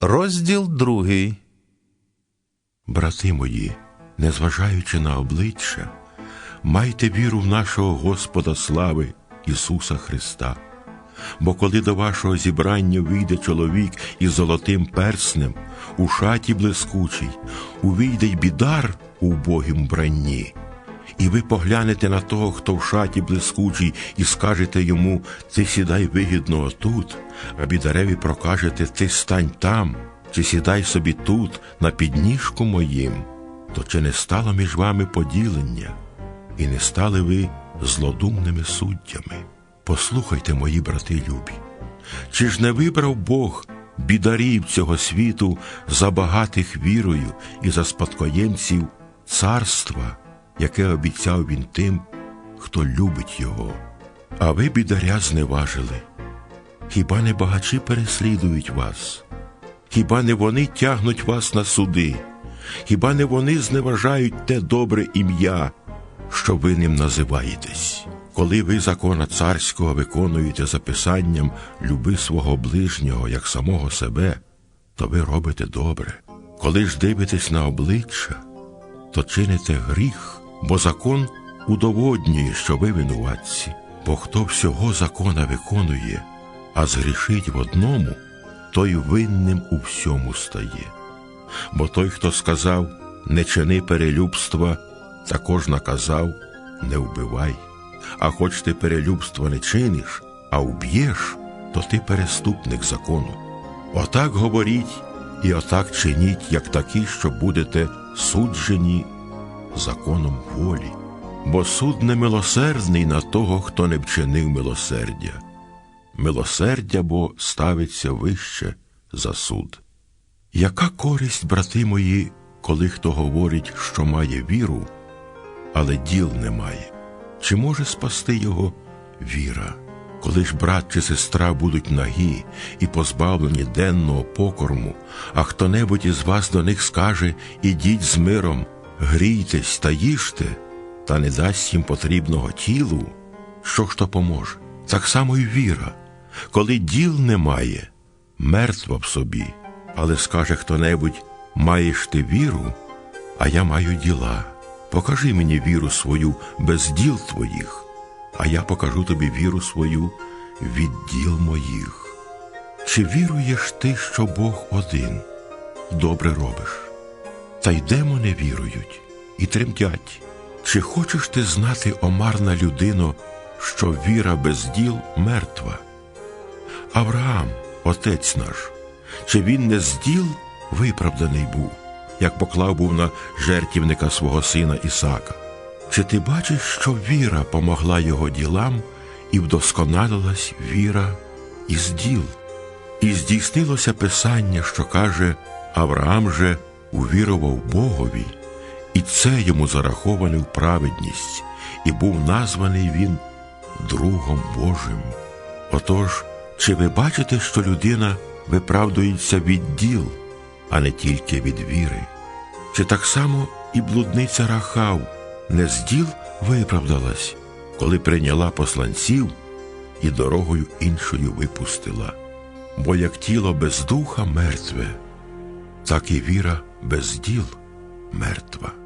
Розділ другий. Брати мої, незважаючи на обличчя, майте віру в нашого Господа слави Ісуса Христа. Бо коли до вашого зібрання вийде чоловік із золотим перснем, у шаті блискучій, увійде й бідар у убогім бранні, і ви поглянете на того, хто в шаті блискучий, і скажете йому Ти сідай вигідно отут, а бідареві прокажете Ти стань там, чи сідай собі тут, на підніжку моїм, то чи не стало між вами поділення, і не стали ви злодумними суддями? Послухайте, мої брати любі, чи ж не вибрав Бог бідарів цього світу за багатих вірою і за спадкоємців царства, яке обіцяв він тим, хто любить його? А ви бідаря зневажили. Хіба не багачі переслідують вас? Хіба не вони тягнуть вас на суди? Хіба не вони зневажають те добре ім'я, що ви ним називаєтесь? Коли ви закона царського виконуєте за писанням люби свого ближнього як самого себе, то ви робите добре. Коли ж дивитесь на обличчя, то чините гріх, бо закон удоводнює, що ви винуватці. Бо хто всього закона виконує, а згрішить в одному, той винним у всьому стає. Бо той, хто сказав не чини перелюбства, також наказав не вбивай. А хоч ти перелюбства не чиниш, а вб'єш, то ти переступник закону. Отак говоріть і отак чиніть, як такі, що будете суджені законом волі. Бо суд не милосердний на того, хто не вчинив милосердя. Милосердя бо ставиться вище за суд. Яка користь, брати мої, коли хто говорить, що має віру, але діл немає? Чи може спасти його віра? Коли ж брат чи сестра будуть нагі і позбавлені денного покорму, а хто небудь із вас до них скаже ідіть з миром, грійтесь та їжте, та не дасть їм потрібного тілу, що ж то поможе? Так само й віра. Коли діл немає, мертва в собі, але скаже хто небудь маєш ти віру, а я маю діла. Покажи мені віру свою без діл твоїх, а я покажу тобі віру свою від діл моїх. Чи віруєш ти, що Бог один? Добре робиш. Та й демони вірують і тремтять. Чи хочеш ти знати, омарна людино, що віра без діл мертва? Авраам, отець наш, чи він не з діл виправданий був? як поклав був на жертівника свого сина Ісака. Чи ти бачиш, що віра помогла його ділам і вдосконалилась віра із діл? І здійснилося Писання, що каже Авраам же увірував Богові, і це йому зараховане в праведність, і був названий він другом Божим. Отож, чи ви бачите, що людина виправдується від діл? а не тільки від віри. Чи так само і блудниця Рахав не з діл виправдалась, коли прийняла посланців і дорогою іншою випустила? Бо як тіло без духа мертве, так і віра без діл мертва.